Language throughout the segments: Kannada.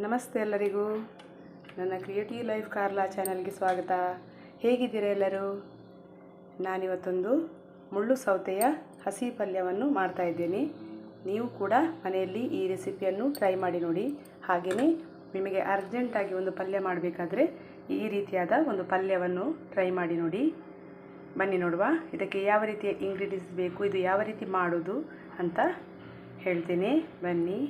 ನಮಸ್ತೆ ಎಲ್ಲರಿಗೂ. ನನ್ನ ಕ್ರಿಯೇಟಿವ್ ಲೈಫ್ ಕಾರ್ಲಾ ಚಾನಲ್ಗೆ ಸ್ವಾಗತ. ಹೇಗಿದ್ದೀರಾ ಎಲ್ಲರೂ? ನಾನಿವತ್ತೊಂದು ಮುಳ್ಳು ಸೌತೆಯ ಹಸಿ ಪಲ್ಯವನ್ನು ಮಾಡ್ತಾ ಇದ್ದೇನೆ. ನೀವು ಕೂಡ ಮನೆಯಲ್ಲಿ ಈ ರೆಸಿಪಿಯನ್ನು ಟ್ರೈ ಮಾಡಿ ನೋಡಿ. ಹಾಗೆಯೇ ನಿಮಗೆ ಅರ್ಜೆಂಟಾಗಿ ಒಂದು ಪಲ್ಯ ಮಾಡಬೇಕಾದ್ರೆ ಈ ರೀತಿಯಾದ ಒಂದು ಪಲ್ಯವನ್ನು ಟ್ರೈ ಮಾಡಿ ನೋಡಿ. ಬನ್ನಿ ನೋಡುವ, ಇದಕ್ಕೆ ಯಾವ ರೀತಿಯ ಇಂಗ್ರೀಡಿಯೆಂಟ್ಸ್ ಬೇಕು, ಇದು ಯಾವ ರೀತಿ ಮಾಡೋದು ಅಂತ ಹೇಳ್ತೇನೆ. ಬನ್ನಿ.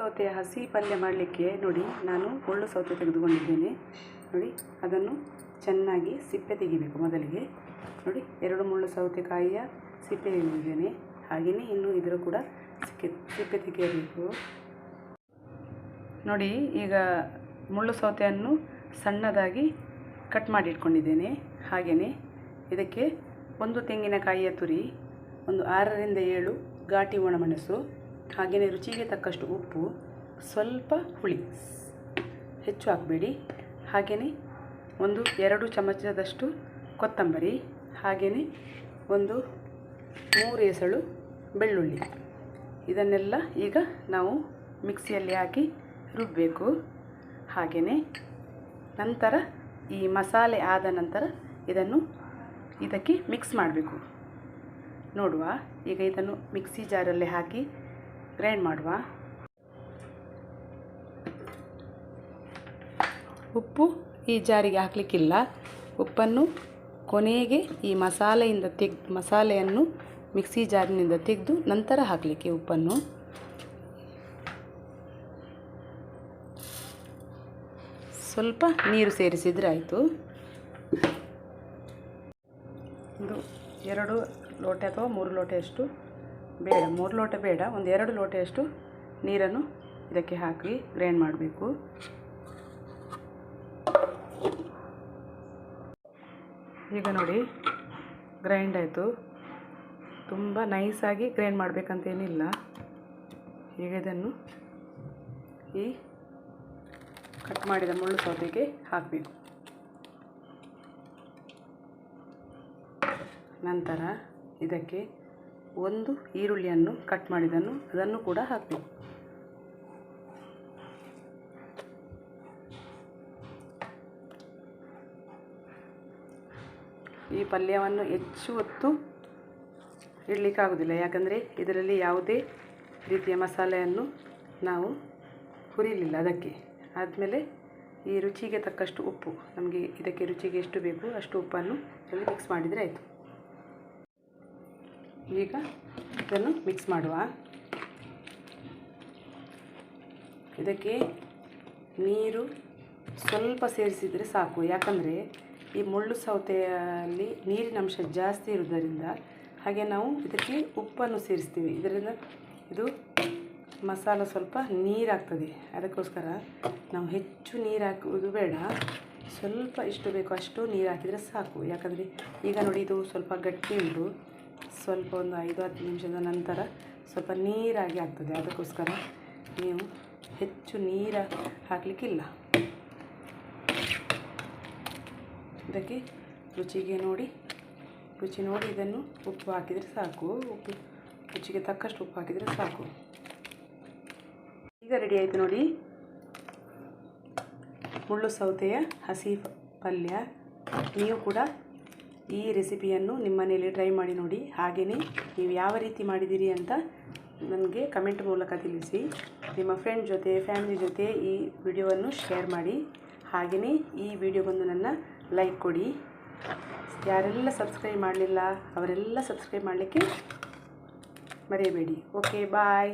ಸೌತೆಯ ಹಸಿ ಪಲ್ಯ ಮಾಡಲಿಕ್ಕೆ ನೋಡಿ, ನಾನು ಮುಳ್ಳು ಸೌತೆ ತೆಗೆದುಕೊಂಡಿದ್ದೇನೆ. ನೋಡಿ, ಅದನ್ನು ಚೆನ್ನಾಗಿ ಸಿಪ್ಪೆ ತೆಗಿಬೇಕು ಮೊದಲಿಗೆ. ನೋಡಿ, ಎರಡು ಮುಳ್ಳು ಸೌತೆಕಾಯಿಯ ಸಿಪ್ಪೆ ತೆಗೆದಿದ್ದೇನೆ. ಹಾಗೆಯೇ ಇನ್ನು ಇದರ ಕೂಡ ಸಿಕ್ಕೆ, ಸಿಪ್ಪೆ ತೆಗೆಯಬೇಕು. ನೋಡಿ, ಈಗ ಮುಳ್ಳು ಸೌತೆಯನ್ನು ಸಣ್ಣದಾಗಿ ಕಟ್ ಮಾಡಿ ಇಟ್ಕೊಂಡಿದ್ದೇನೆ ಹಾಗೆಯೇ ಇದಕ್ಕೆ ಒಂದು ತೆಂಗಿನಕಾಯಿಯ ತುರಿ, ಒಂದು ಆರರಿಂದ ಏಳು ಘಾಟಿ ಒಣಮೆಣಸು ಹಾಗೆಯೇ ರುಚಿಗೆ ತಕ್ಕಷ್ಟು ಉಪ್ಪು, ಸ್ವಲ್ಪ ಹುಳಿ ಹೆಚ್ಚು ಹಾಕಬೇಡಿ. ಹಾಗೆಯೇ ಒಂದು ಎರಡು ಚಮಚದಷ್ಟು ಕೊತ್ತಂಬರಿ ಹಾಗೆಯೇ ಒಂದು ಮೂರು ಎಸಳು ಬೆಳ್ಳುಳ್ಳಿ. ಇದನ್ನೆಲ್ಲ ಈಗ ನಾವು ಮಿಕ್ಸಿಯಲ್ಲಿ ಹಾಕಿ ರುಬ್ಬಬೇಕು ಹಾಗೆಯೇ ನಂತರ ಈ ಮಸಾಲೆ ಆದ ನಂತರ ಇದನ್ನು ಇದಕ್ಕೆ ಮಿಕ್ಸ್ ಮಾಡಬೇಕು. ನೋಡುವ, ಈಗ ಇದನ್ನು ಮಿಕ್ಸಿ ಜಾರಲ್ಲಿ ಹಾಕಿ ಗ್ರೈಂಡ್ ಮಾಡುವ? ಉಪ್ಪು ಈ ಜಾರಿಗೆ ಹಾಕಲಿಕ್ಕಿಲ್ಲ. ಉಪ್ಪನ್ನು ಕೊನೆಗೆ ಈ ಮಸಾಲೆಯಿಂದ ತೆಗ್, ಮಸಾಲೆಯನ್ನು ಮಿಕ್ಸಿ ಜಾರಿನಿಂದ ತೆಗೆದು ನಂತರ ಹಾಕಲಿಕ್ಕೆ ಉಪ್ಪನ್ನು. ಸ್ವಲ್ಪ ನೀರು ಸೇರಿಸಿದರೆ ಆಯಿತು. ಒಂದು, ಎರಡು ಲೋಟ ಅಥವಾ ಮೂರು ಲೋಟೆಯಷ್ಟು ಬೇಡ, ಮೂರು ಲೋಟ ಬೇಡ, ಒಂದು ಎರಡು ಲೋಟೆಯಷ್ಟು ನೀರನ್ನು ಇದಕ್ಕೆ ಹಾಕಿ ಗ್ರೈಂಡ್ ಮಾಡಬೇಕು. ಈಗ ನೋಡಿ, ಗ್ರೈಂಡ್ ಆಯಿತು. ತುಂಬ ನೈಸಾಗಿ ಗ್ರೈಂಡ್ ಮಾಡಬೇಕಂತೇನಿಲ್ಲ ಈಗ ಇದನ್ನು ಈ ಕಟ್ ಮಾಡಿದ ಮುಳ್ಳು ಸೌತೆಗೆ ಹಾಕಬೇಕು. ನಂತರ ಇದಕ್ಕೆ ಒಂದು ಈರುಳ್ಳಿಯನ್ನು ಕಟ್ ಮಾಡಿದನ್ನು ಅದನ್ನು ಕೂಡ ಹಾಕಬೇಕು ಈ ಪಲ್ಯವನ್ನು ಹೆಚ್ಚು ಹೊತ್ತು ಇಡಲಿಕ್ಕಾಗೋದಿಲ್ಲ ಯಾಕಂದರೆ ಇದರಲ್ಲಿ ಯಾವುದೇ ರೀತಿಯ ಮಸಾಲೆಯನ್ನು ನಾವು ಹುರಿಲಿಲ್ಲ ಅದಕ್ಕೆ. ಆದಮೇಲೆ ಈ ರುಚಿಗೆ ತಕ್ಕಷ್ಟು ಉಪ್ಪು. ನಮಗೆ ಇದಕ್ಕೆ ರುಚಿಗೆ ಎಷ್ಟು ಬೇಕು ಅಷ್ಟು ಉಪ್ಪನ್ನು ಇದರಲ್ಲಿ ಮಿಕ್ಸ್ ಮಾಡಿದರೆ ಆಯಿತು. ಈಗ ಇದನ್ನು ಮಿಕ್ಸ್ ಮಾಡುವ. ಇದಕ್ಕೆ ನೀರು ಸ್ವಲ್ಪ ಸೇರಿಸಿದರೆ ಸಾಕು. ಯಾಕಂದರೆ ಈ ಮುಳ್ಳು ಸೌತೆಯಲ್ಲಿ ನೀರಿನ ಅಂಶ ಜಾಸ್ತಿ ಇರುವುದರಿಂದ ಹಾಗೆ ನಾವು ಇದಕ್ಕೆ ಉಪ್ಪನ್ನು ಸೇರಿಸ್ತೀವಿ. ಇದರಿಂದ ಇದು ಮಸಾಲ ಸ್ವಲ್ಪ ನೀರಾಗ್ತದೆ. ಅದಕ್ಕೋಸ್ಕರ ನಾವು ಹೆಚ್ಚು ನೀರು ಹಾಕುವುದು ಬೇಡ. ಸ್ವಲ್ಪ ಇಷ್ಟು ಬೇಕು ಅಷ್ಟು ನೀರು ಹಾಕಿದರೆ ಸಾಕು. ಯಾಕಂದರೆ ಈಗ ನೋಡಿ ಇದು ಸ್ವಲ್ಪ ಗಟ್ಟಿ ಉಂಟು. ಸ್ವಲ್ಪ ಒಂದು ಐದು ಹತ್ತು ನಿಮಿಷದ ನಂತರ ಸ್ವಲ್ಪ ನೀರಾಗಿ ಆಗ್ತದೆ. ಅದಕ್ಕೋಸ್ಕರ ನೀವು ಹೆಚ್ಚು ನೀರು ಹಾಕಲಿಕ್ಕಿಲ್ಲ. ಇದಕ್ಕೆ ರುಚಿಗೆ ನೋಡಿ. ರುಚಿ ನೋಡಿ ಇದನ್ನು ಉಪ್ಪು ಹಾಕಿದರೆ ಸಾಕು. ಉಪ್ಪು, ರುಚಿಗೆ ತಕ್ಕಷ್ಟು ಉಪ್ಪು ಹಾಕಿದರೆ ಸಾಕು. ಈಗ ರೆಡಿ ಆಯಿತು ನೋಡಿ. ಮುಳ್ಳು ಸೌತೆಯ ಹಸಿ ಪಲ್ಯ. ನೀವು ಕೂಡ ಈ ರೆಸಿಪಿಯನ್ನು ನಿಮ್ಮ ಮನೆಯಲ್ಲಿ ಟ್ರೈ ಮಾಡಿ ನೋಡಿ. ಹಾಗೆಯೇ ನೀವು ಯಾವ ರೀತಿ ಮಾಡಿದ್ದೀರಿ ಅಂತ ನನಗೆ ಕಮೆಂಟ್ ಮೂಲಕ ತಿಳಿಸಿ. ನಿಮ್ಮ ಫ್ರೆಂಡ್ ಜೊತೆ, ಫ್ಯಾಮಿಲಿ ಜೊತೆ ಈ ವಿಡಿಯೋವನ್ನು ಶೇರ್ ಮಾಡಿ. ಹಾಗೆಯೇ ಈ ವಿಡಿಯೋಗೊಂದು ನನ್ನ ಲೈಕ್ ಕೊಡಿ. ಯಾರೆಲ್ಲ ಸಬ್ಸ್ಕ್ರೈಬ್ ಮಾಡಲಿಲ್ಲ, ಅವರೆಲ್ಲ ಸಬ್ಸ್ಕ್ರೈಬ್ ಮಾಡಲಿಕ್ಕೆ ಮರೆಯಬೇಡಿ. Okay, bye.